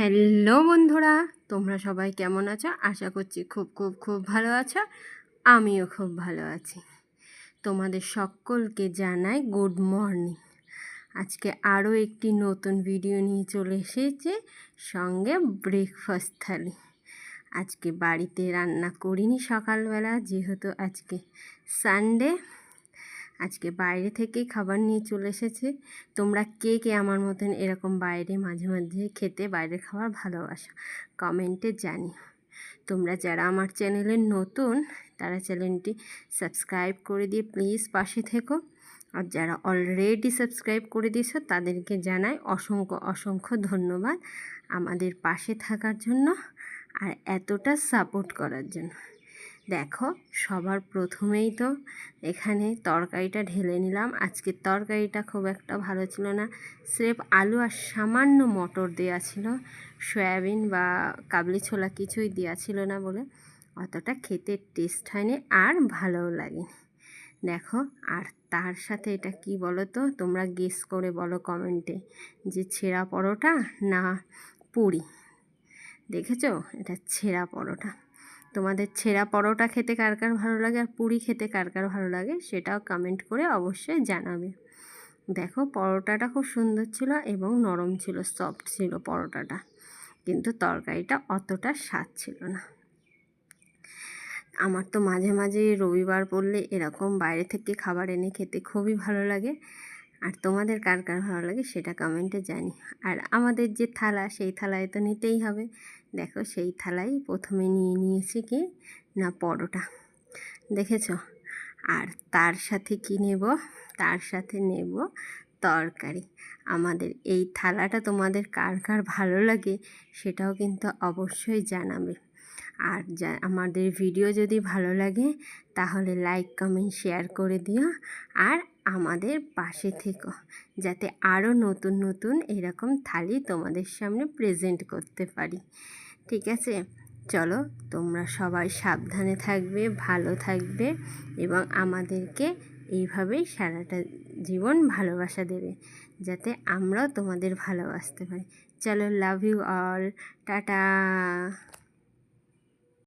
Hello বন্ধুরা, তোমরা সবাই কেমন আছো? আশা করছি খুব খুব খুব ভালো আছো। আমিও খুব ভালো আছি। তোমাদের সকলকে জানাই গুড মর্নিং। আজকে আরও একটি নতুন ভিডিও নিয়ে চলে এসেছে, সঙ্গে ব্রেকফাস্ট থালি। আজকে বাড়িতে রান্না করিনি সকালবেলা, যেহেতু আজকে সানডে আজকে বাইরে থেকে খাবার নিয়ে চলে এসেছে। তোমরা কে কে আমার মতন এরকম বাইরে মাঝে মাঝে খেতে বাইরের খাবার ভালোবাসো? কমেন্টে জানিও। তোমরা যারা আমার চ্যানেলে নতুন, তারা চ্যানেলটি সাবস্ক্রাইব করে দিয়ে প্লিজ পাশে থেকো। আর যারা অলরেডি সাবস্ক্রাইব করে দিয়েছ, তাদেরকে জানাই অসংখ্য অসংখ্য ধন্যবাদ আমাদের পাশে থাকার জন্য আর এতটা সাপোর্ট করার জন্য। দেখো, সবার প্রথমেই তো এখানে তরকারিটা ঢেলে নিলাম। আজকের তরকারিটা খুব একটা ভালো ছিল না। স্রেফ আলু আর সামান্য মটর দেওয়া ছিল। সয়াবিন বা কাবলি ছোলা কিছুই দেওয়া ছিল না বলে অতটা খেতে টেস্ট হয়নি আর ভালোও লাগেনি। দেখো, আর তার সাথে এটা কি বলো তো তোমরা গেস করে বলো কমেন্টে যে ছেঁড়া পরোটা না পুরি। দেখেছ? এটা ছেঁড়া পরোটা। তোমাদের ছেঁড়া পরোটা খেতে কার কার ভালো লাগে আর পুরি খেতে কার কার ভালো লাগে সেটাও কমেন্ট করে অবশ্যই জানাবে। দেখো পরোটাটা খুব সুন্দর ছিল এবং নরম ছিল সফট ছিল পরোটাটা, কিন্তু তরকারিটা অতটা স্বাদ ছিল না। আমার তো মাঝে মাঝে রবিবার পড়লে এরকম বাইরে থেকে খাবার এনে খেতে খুবই ভালো লাগে। আর তোমাদের কার কার ভালো লাগে সেটা কমেন্টে জানি। আর আমাদের যে থালা, সেই থালায় তো নিতেই হবে। দেখো সেই থালাই প্রথমে নিয়ে নিয়েছি কি? না, পরোটা। দেখেছ? আর তার সাথে কি নেব? তার সাথে নেব তরকারি। আমাদের এই থালাটা তোমাদের কার কার ভালো লাগে সেটাও কিন্তু অবশ্যই জানাবে। আর যা, আমাদের ভিডিও যদি ভালো লাগে তাহলে লাইক কমেন্ট শেয়ার করে দিও। আর আমাদের পাশে থেকো, যাতে আরও নতুন নতুন এরকম থালি তোমাদের সামনে প্রেজেন্ট করতে পারি। ঠিক আছে? চলো, তোমরা সবাই সাবধানে থাকবে, ভালো থাকবে এবং আমাদেরকে এইভাবেই সারাটা জীবন ভালোবাসা দেবে, যাতে আমরাও তোমাদের ভালোবাসতে পারি। চলো লাভ ইউ অল টাটা!